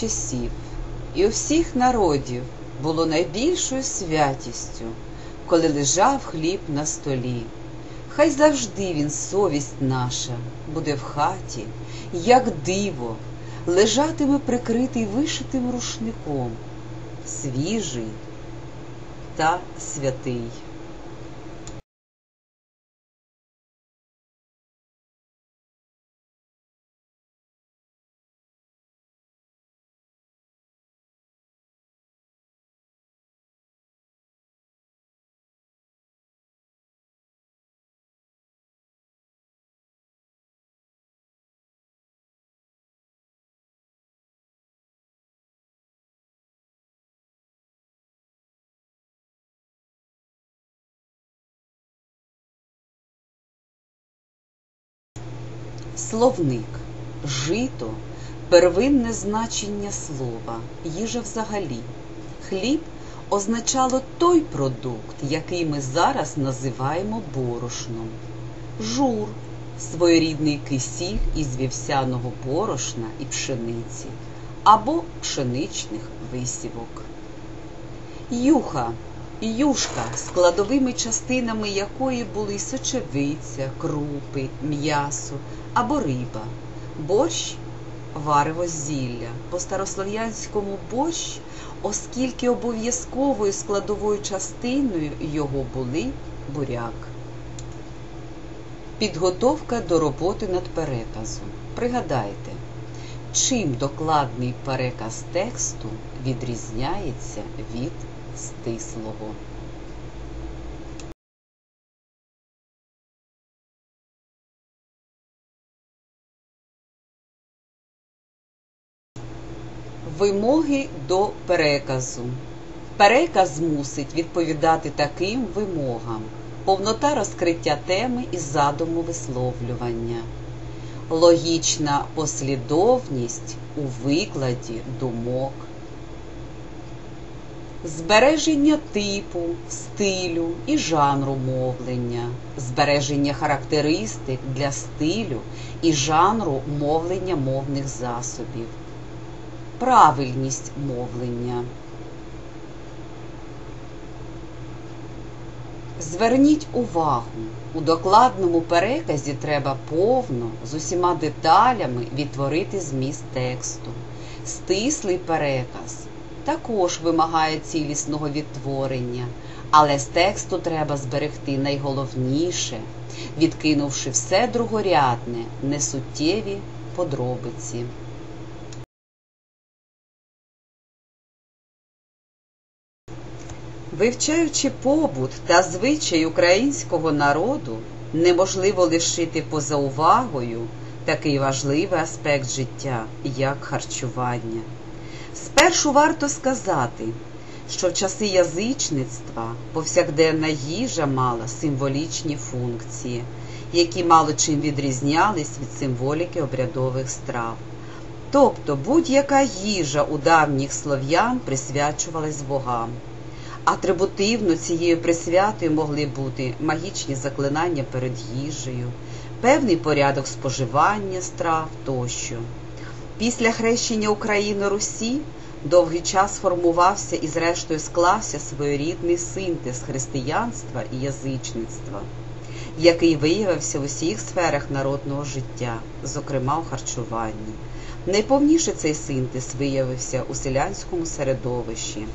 часів і у всіх народів було найбільшою святістю, коли лежав хліб на столі. Хай завжди він, совість наша, буде в хаті, як диво, лежатиме прикритий вишитим рушником, свіжий та святий. Словник жито первинне значення слова, їжа взагалі. Хліб означало той продукт, який ми зараз називаємо борошном. Жур своєрідний кисіль із вівсяного борошна і пшениці або пшеничних висівок. Юха Юшка, складовими частинами якої були сочевиця, крупи, м'ясо або риба, борщ варево зілля. По старослов'янському борщ, оскільки обов'язковою складовою частиною його були буряк. Підготовка до роботи над переказом. Пригадайте, чим докладний переказ тексту відрізняється від стислого. Вимоги до переказу. Переказ мусить відповідати таким вимогам: повнота розкриття теми і задуму висловлювання, логічна послідовність у викладі думок, збереження типу, стилю і жанру мовлення, збереження характеристик для стилю і жанру мовлення мовних засобів, правильність мовлення. Зверніть увагу, у докладному переказі треба повно з усіма деталями відтворити зміст тексту. Стислий переказ також вимагає цілісного відтворення, але з тексту треба зберегти найголовніше, відкинувши все другорядне, несуттєві подробиці. Вивчаючи побут та звичай українського народу, неможливо лишити поза увагою такий важливий аспект життя, як харчування. Спершу варто сказати, що в часи язичництва повсякденна їжа мала символічні функції, які мало чим відрізнялись від символіки обрядових страв. Тобто будь-яка їжа у давніх слов'ян присвячувалась богам. Атрибутивно цією присвятою могли бути магічні заклинання перед їжею, певний порядок споживання страв тощо. Після хрещення України Русі довгий час формувався і, зрештою, склався своєрідний синтез християнства і язичництва, який виявився в усіх сферах народного життя, зокрема у харчуванні. Найповніше цей синтез виявився у селянському середовищі.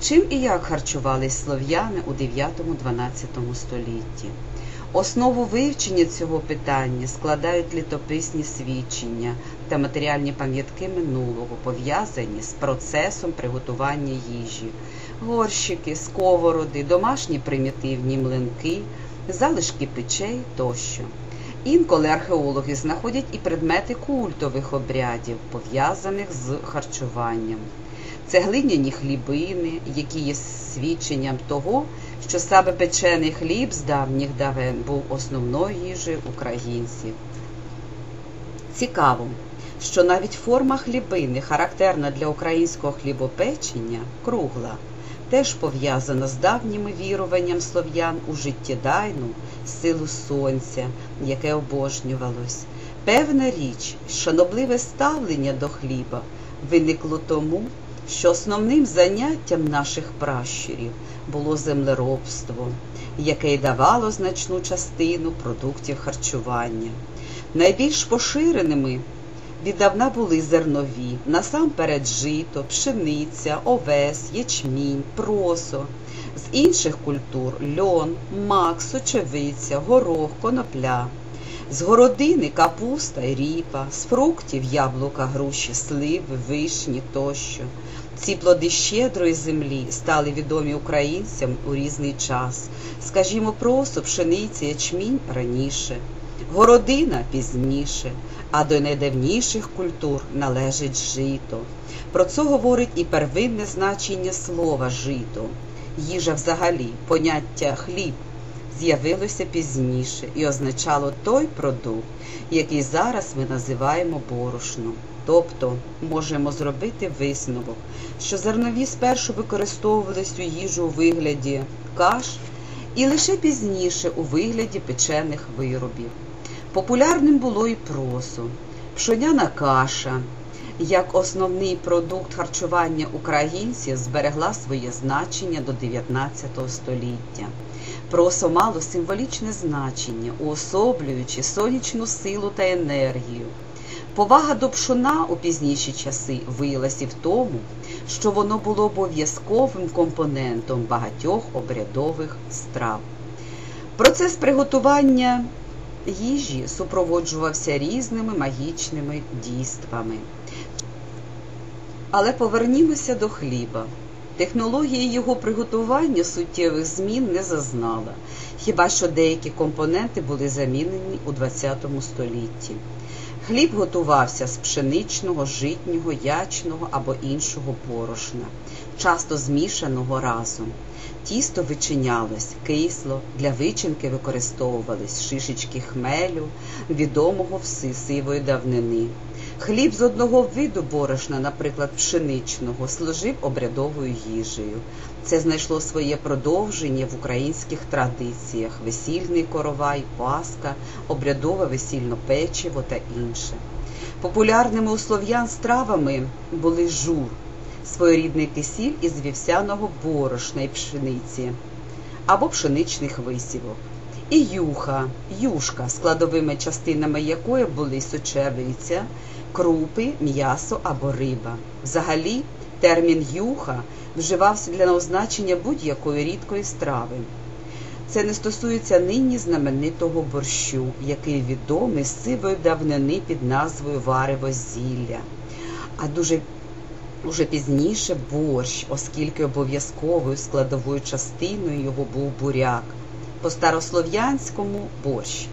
Чим і як харчувались слов'яни у 9-12 столітті? Основу вивчення цього питання складають літописні свідчення та матеріальні пам'ятки минулого, пов'язані з процесом приготування їжі, горщики, сковороди, домашні примітивні млинки, залишки печей тощо. Інколи археологи знаходять і предмети культових обрядів, пов'язаних з харчуванням. Це глиняні хлібини, які є свідченням того, що саме печений хліб з давніх давен був основною їжею українців. Цікаво, що навіть форма хлібини, характерна для українського хлібопечення, кругла, теж пов'язана з давніми віруванням слов'ян у життєдайну силу сонця, яке обожнювалось. Певна річ, шанобливе ставлення до хліба виникло тому, що основним заняттям наших пращурів було землеробство, яке й давало значну частину продуктів харчування. Найбільш поширеними віддавна були зернові, насамперед жито, пшениця, овес, ячмінь, просо. З інших культур льон, мак, сочевиця, горох, конопля. З городини капуста й ріпа, з фруктів яблука, груші, сливи, вишні тощо. Ці плоди щедрої землі стали відомі українцям у різний час. Скажімо, просо, пшениця, ячмінь раніше, городина пізніше, а до найдавніших культур належить жито. Про це говорить і первинне значення слова жито. Їжа взагалі, поняття хліб з'явилося пізніше і означало той продукт, який зараз ми називаємо борошном. Тобто можемо зробити висновок, що зернові спершу використовувались у їжу у вигляді каш і лише пізніше у вигляді печених виробів. Популярним було і просо, пшоняна каша. Як основний продукт харчування українців зберегла своє значення до 19 століття. Просо мало символічне значення, уособлюючи сонячну силу та енергію. Повага до пшона у пізніші часи виявилася в тому, що воно було обов'язковим компонентом багатьох обрядових страв. Процес приготування їжі супроводжувався різними магічними дійствами. Але повернімося до хліба. Технологія його приготування суттєвих змін не зазнала, хіба що деякі компоненти були замінені у ХХ столітті. Хліб готувався з пшеничного, житнього, ячного або іншого борошна, часто змішаного разом. Тісто вичинялось кисло, для вичинки використовувались шишечки хмелю, відомого в сивої давнини. Хліб з одного виду борошна, наприклад, пшеничного, служив обрядовою їжею. Це знайшло своє продовження в українських традиціях: весільний коровай, паска, обрядове весільне печиво та інше. Популярними у слов'ян стравами були жур, своєрідний кисіль із вівсяного борошна і пшениці або пшеничних висівок. І юха, юшка, складовими частинами якої були сочевиця, крупи, м'ясо або риба. Взагалі, термін юха вживався для означення будь-якої рідкої страви. Це не стосується нині знаменитого борщу, який відомий з сивої давнини під назвою Варево зілля. А дуже Уже пізніше борщ, оскільки обов'язковою складовою частиною його був буряк, по старослов'янському борщ.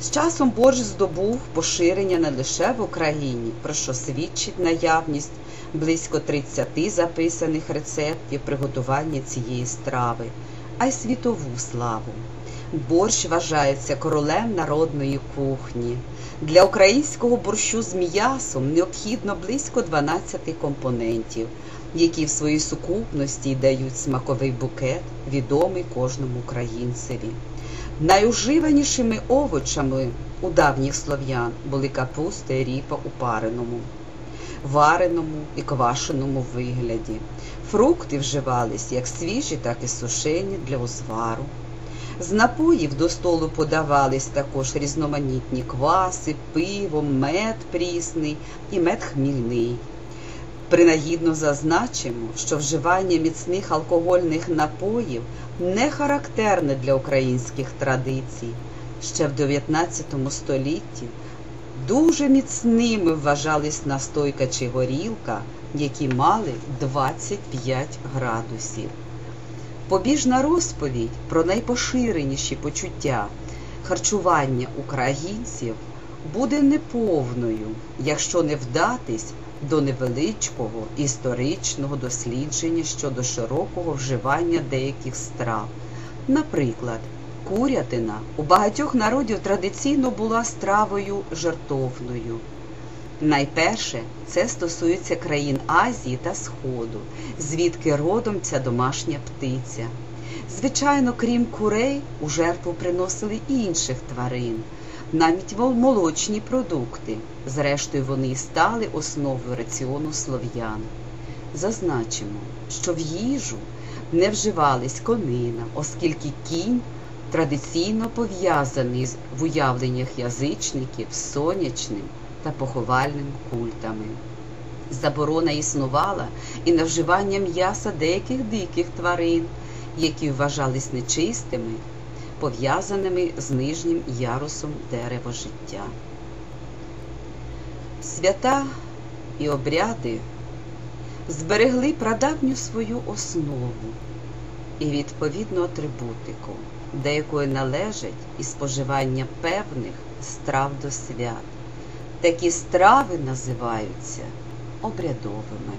З часом борщ здобув поширення не лише в Україні, про що свідчить наявність близько 30 записаних рецептів приготування цієї страви, а й світову славу. Борщ вважається королем народної кухні. Для українського борщу з м'ясом необхідно близько 12 компонентів, які в своїй сукупності дають смаковий букет, відомий кожному українцеві. Найуживанішими овочами у давніх слов'ян були капуста і ріпа у пареному, вареному і квашеному вигляді. Фрукти вживались як свіжі, так і сушені для узвару. З напоїв до столу подавались також різноманітні кваси, пиво, мед прісний і мед хмільний. Принагідно зазначимо, що вживання міцних алкогольних напоїв не характерне для українських традицій. Ще в 19 столітті дуже міцними вважались настойка чи горілка, які мали 25 градусів. Побіжна розповідь про найпоширеніші почуття харчування українців буде неповною, якщо не вдатись до невеличкого історичного дослідження щодо широкого вживання деяких страв. Наприклад, курятина у багатьох народів традиційно була стравою жертовною. Найперше це стосується країн Азії та Сходу, звідки родом ця домашня птиця. Звичайно, крім курей, у жертву приносили інших тварин. навіть молочні продукти. Зрештою, вони і стали основою раціону слов'ян. Зазначимо, що в їжу не вживались конина, оскільки кінь традиційно пов'язаний в уявленнях язичників сонячним та поховальним культами. Заборона існувала і на вживання м'яса деяких диких тварин, які вважались нечистими, пов'язаними з нижнім ярусом дерева життя. Свята і обряди зберегли прадавню свою основу і відповідну атрибутику, до якої належить і споживання певних страв до свят. Такі страви називаються обрядовими.